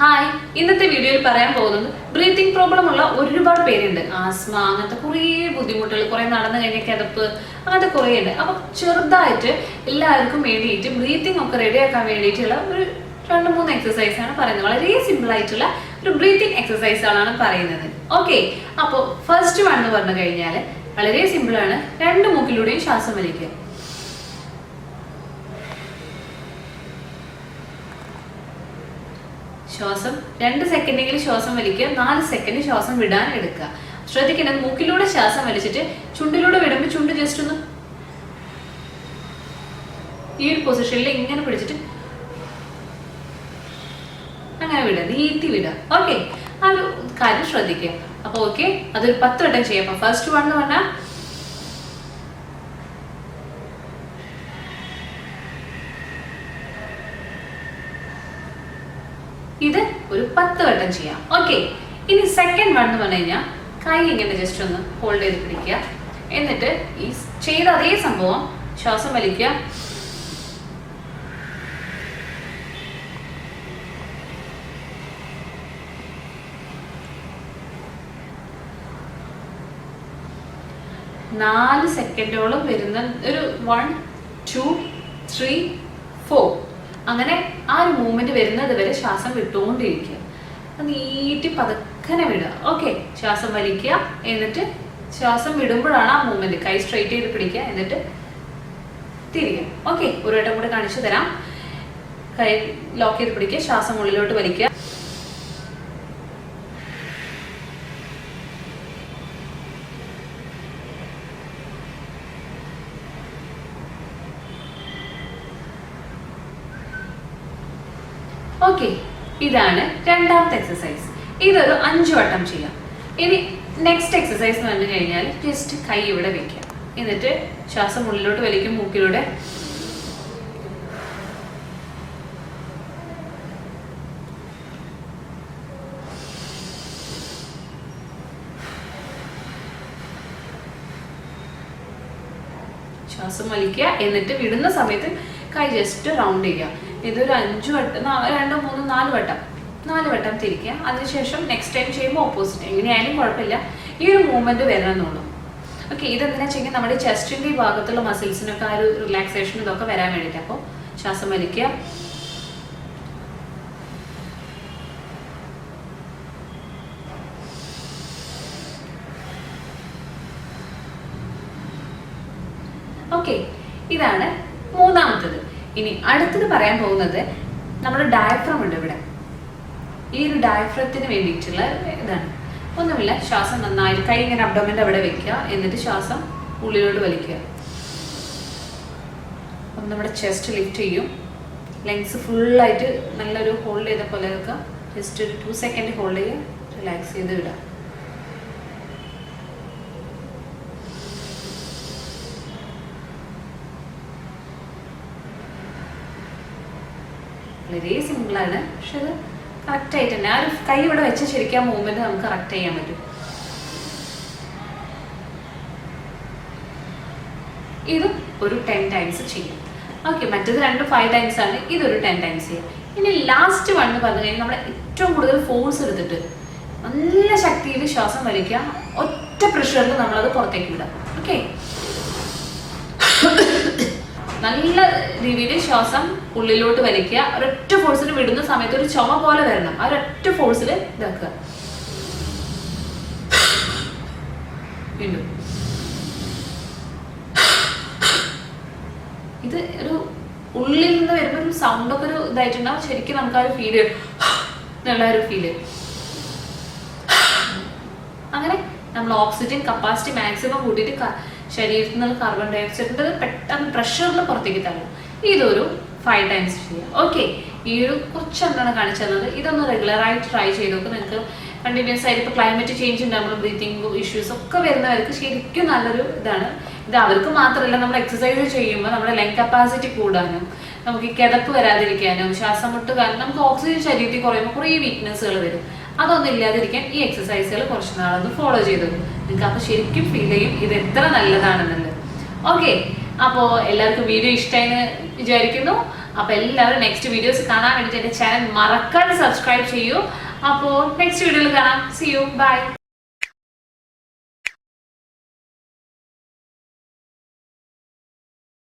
Hi ഇന്നത്തെ വീഡിയോയിൽ പറയാൻ പോകുന്നത് ബ്രീത്തിങ് പ്രോബ്ലം ഉള്ള ഒരുപാട് പേരുണ്ട്. ആസ്മ അങ്ങനത്തെ കുറേ ബുദ്ധിമുട്ടുകൾ കുറേ നടന്നു കഴിഞ്ഞ കിതപ്പ് അങ്ങനത്തെ കുറേ ഉണ്ട് അപ്പം ചെറുതായിട്ട് എല്ലാവർക്കും വേണ്ടിയിട്ട് ബ്രീത്തിങ് ഒക്കെ റെഡിയാക്കാൻ വേണ്ടിയിട്ടുള്ള ഒരു രണ്ട് മൂന്ന് എക്സസൈസ് ആണ് പറയുന്നത്. വളരെ സിമ്പിൾ ആയിട്ടുള്ള ഒരു ബ്രീത്തിങ് എക്സസൈസുകളാണ് പറയുന്നത്. ഓക്കെ അപ്പോൾ ഫസ്റ്റ് വൺ എന്ന് പറഞ്ഞു കഴിഞ്ഞാൽ വളരെ സിമ്പിൾ ആണ്. രണ്ട് മൂക്കിലൂടെയും ശ്വാസം വലിക്കുക. ശ്വാസം രണ്ട് സെക്കൻഡെങ്കിലും ശ്വാസം വലിക്കുക നാല് സെക്കൻഡ് ശ്വാസം വിടാൻ എടുക്കുക. ശ്രദ്ധിക്കണം മൂക്കിലൂടെ ശ്വാസം വലിച്ചിട്ട് ചുണ്ടിലൂടെ വിടുമ്പോൾ ചുണ്ട് ജസ്റ്റ് ഒന്ന് ഈ ഒരു പൊസിഷനിൽ ഇങ്ങനെ പിടിച്ചിട്ട് അങ്ങനെ വിടുക നീട്ടി വിടുക. ഓക്കെ ആ ഒരു കാര്യം ശ്രദ്ധിക്കുക. അപ്പൊ ഓക്കെ അതൊരു പത്ത് വട്ടം ചെയ്യാം. ഫസ്റ്റ് വൺ എന്ന് പറഞ്ഞാൽ ഇത് ഒരു പത്ത് വട്ടം ചെയ്യാം. ഓക്കെ ഇനി സെക്കൻഡ് വൺ എന്ന് പറഞ്ഞു കഴിഞ്ഞാൽ കൈ ഇങ്ങനെ ജസ്റ്റ് ഒന്ന് ഹോൾഡ് ചെയ്ത് പിടിക്കുക. എന്നിട്ട് ഈ ചെയ്ത അതേ സംഭവം ശ്വാസം വലിക്കുക. നാല് സെക്കൻഡോളം വരുന്ന ഒരു വൺ ടു ത്രീ ഫോർ അങ്ങനെ ആ ഒരു മൂവ്മെന്റ് വരുന്നത് വരെ ശ്വാസം വിട്ടുകൊണ്ടിരിക്കുക നീട്ടി പതുക്കനെ വിടുക. ഓക്കെ ശ്വാസം വലിക്കുക. എന്നിട്ട് ശ്വാസം വിടുമ്പോഴാണ് ആ മൂവ്മെന്റ് കൈ സ്ട്രൈറ്റ് ചെയ്ത് പിടിക്കുക. എന്നിട്ട് തിരിക്കുക ഓക്കെ ഒരു വട്ടം കൂടെ കാണിച്ചു തരാം. കൈ ലോക്ക് ചെയ്ത് പിടിക്കുക. ശ്വാസം ഉള്ളിലോട്ട് വലിക്കുക. ഓക്കെ ഇതാണ് രണ്ടാമത്തെ എക്സസൈസ് ഇതൊരു അഞ്ചു വട്ടം ചെയ്യാം. ഇനി നെക്സ്റ്റ് എക്സസൈസ് എന്ന് പറഞ്ഞു കഴിഞ്ഞാൽ ജസ്റ്റ് കൈ ഇവിടെ വെക്കുക എന്നിട്ട് ശ്വാസം ഉള്ളിലോട്ട് വലിക്കും മൂക്കിലൂടെ. ശ്വാസം വലിക്കുക എന്നിട്ട് വിടുന്ന സമയത്ത് കൈ ജസ്റ്റ് റൗണ്ട് ചെയ്യുക. ഇതൊരു അഞ്ചു വട്ടം രണ്ടോ മൂന്നോ നാല് വട്ടം നാല് വട്ടം തിരിക്കുക. അതിനുശേഷം നെക്സ്റ്റ് ടൈം ചെയ്യുമ്പോൾ ഓപ്പോസിറ്റ് എങ്ങനെയായാലും കുഴപ്പമില്ല. ഈ ഒരു മൂവ്മെന്റ് വരണമെന്നുള്ളൂ ഓക്കെ ഇതെന്തിനാ ചെയ്യുക നമ്മുടെ ചെസ്റ്റിന്റെ ഈ ഭാഗത്തുള്ള മസിൽസിനൊക്കെ ആ ഒരു റിലാക്സേഷൻ ഇതൊക്കെ വരാൻ വേണ്ടിയിട്ട്. അപ്പോൾ ശ്വാസം വലിക്കുക. ഓക്കെ ഇതാണ് മൂന്നാമത്തത്. ഇനി അടുത്തത് പറയാൻ പോകുന്നത് നമ്മുടെ ഡയഫ്രം ഉണ്ട് ഇവിടെ. ഈ ഒരു ഡയഫ്രത്തിന് വേണ്ടിയിട്ടുള്ള ഇതാണ്. ഒന്നുമില്ല ശ്വാസം നന്നായിട്ട് കൈ ഇങ്ങനെ അബ്ഡോമിന്റെ അവിടെ വെക്കുക. എന്നിട്ട് ശ്വാസം ഉള്ളിലോട്ട് വലിക്കുക. അപ്പം നമ്മുടെ ചെസ്റ്റ് ലിഫ്റ്റ് ചെയ്യും. ലെങ്സ് ഫുള്ളായിട്ട് നല്ലൊരു ഹോൾഡ് ചെയ്ത പോലെ വെക്കുക ജസ്റ്റ് ഒരു ടു സെക്കൻഡ് ഹോൾഡ് ചെയ്യുക റിലാക്സ് ചെയ്ത് വിടുക. വളരെ സിമ്പിളാണ് പക്ഷെ അത് കറക്റ്റ് ആയിട്ട് തന്നെ. ആ ഒരു കൈ ഇവിടെ വെച്ച് ശരിക്കും ആ മൂവ്മെന്റ് നമുക്ക് കറക്റ്റ് ചെയ്യാൻ പറ്റും. ഇതും ഒരു ടെൻ ടൈംസ് ചെയ്യും. ഓക്കെ മറ്റത് രണ്ട് ഫൈവ് ടൈംസ് ആണ്. ഇതൊരു ടെൻ ടൈംസ് ചെയ്യും. ഇനി ലാസ്റ്റ് വൺ പറഞ്ഞു കഴിഞ്ഞാൽ നമ്മൾ ഏറ്റവും കൂടുതൽ ഫോഴ്സ് എടുത്തിട്ട് നല്ല ശക്തിയിൽ ശ്വാസം വലിക്കുക. ഒറ്റ പ്രഷറിൽ നമ്മളത് പുറത്തേക്ക് വിടാം ഓക്കെ നല്ല രീതിയിൽ ശ്വാസം ഉള്ളിലോട്ട് വലിക്കുക. ഒരൊറ്റ ഫോഴ്സിൽ വിടുന്ന സമയത്ത് ഒരു ചുമ പോലെ വരണം. ആ ഒരൊറ്റ ഫോഴ്സിൽ ഇതാക്കുക. ഇത് ഒരു ഉള്ളിൽ നിന്ന് വരുന്ന ഒരു സൗണ്ട് ഒക്കെ ഒരു ഇതായിട്ടുണ്ടാവും. ശരിക്കും നമുക്ക് ആ ഒരു ഫീൽ എന്നുള്ള ഒരു ഫീൽ അങ്ങനെ നമ്മൾ ഓക്സിജൻ കപ്പാസിറ്റി മാക്സിമം കൂട്ടിയിട്ട് ശരീരത്തിൽ നിന്ന് കാർബൺ ഡൈ ഓക്സൈഡ് പെട്ടെന്ന് പ്രഷറിൽ പുറത്തേക്ക് തള്ളും. ഇതൊരു ഫൈവ് ടൈംസ് ചെയ്യുക ഓക്കെ ഈ ഒരു കുറച്ചെണ്ണമാണ് കാണിച്ചു തന്നത്. ഇതൊന്ന് റെഗുലർ ആയിട്ട് ട്രൈ ചെയ്ത് നോക്കുക നിങ്ങൾക്ക് കണ്ടിന്യൂസ് ആയിട്ട് ഇപ്പോൾ ക്ലൈമറ്റ് ചേഞ്ച് ഉണ്ടാകുമ്പോൾ ബ്രീത്തിങ് ഇഷ്യൂസ് ഒക്കെ വരുന്നവർക്ക് ശരിക്കും നല്ലൊരു ഇതാണ്. ഇത് അവർക്ക് മാത്രമല്ല നമ്മൾ എക്സസൈസ് ചെയ്യുമ്പോൾ നമ്മുടെ ലെങ് കപ്പാസിറ്റി കൂടാനും നമുക്ക് കിതപ്പ് വരാതിരിക്കാനും ശ്വാസം മുട്ട് കാരണം നമുക്ക് ഓക്സിജൻ ശരീരത്തിൽ കുറയുമ്പോൾ കുറേ വീക്ക്നെസ്സുകൾ വരും. അതൊന്നും ഇല്ലാതിരിക്കാൻ ഈ എക്സസൈസുകൾ കുറച്ച് നാളൊന്ന് ഫോളോ ചെയ്തു നിങ്ങൾക്ക് അപ്പോൾ ശരിക്കും ഫീൽ ചെയ്യും ഇത് എത്ര നല്ലതാണെന്നുള്ളത്. ഓക്കെ അപ്പോൾ എല്ലാവർക്കും വീഡിയോ ഇഷ്ടമായെന്ന് വിചാരിക്കുന്നു. അപ്പോൾ എല്ലാവരും നെക്സ്റ്റ് വീഡിയോസ് കാണാൻ വേണ്ടിയിട്ട് എന്റെ ചാനൽ മറക്കാതെ സബ്സ്ക്രൈബ് ചെയ്യൂ. അപ്പോൾ നെക്സ്റ്റ് വീഡിയോയിൽ കാണാം. C U by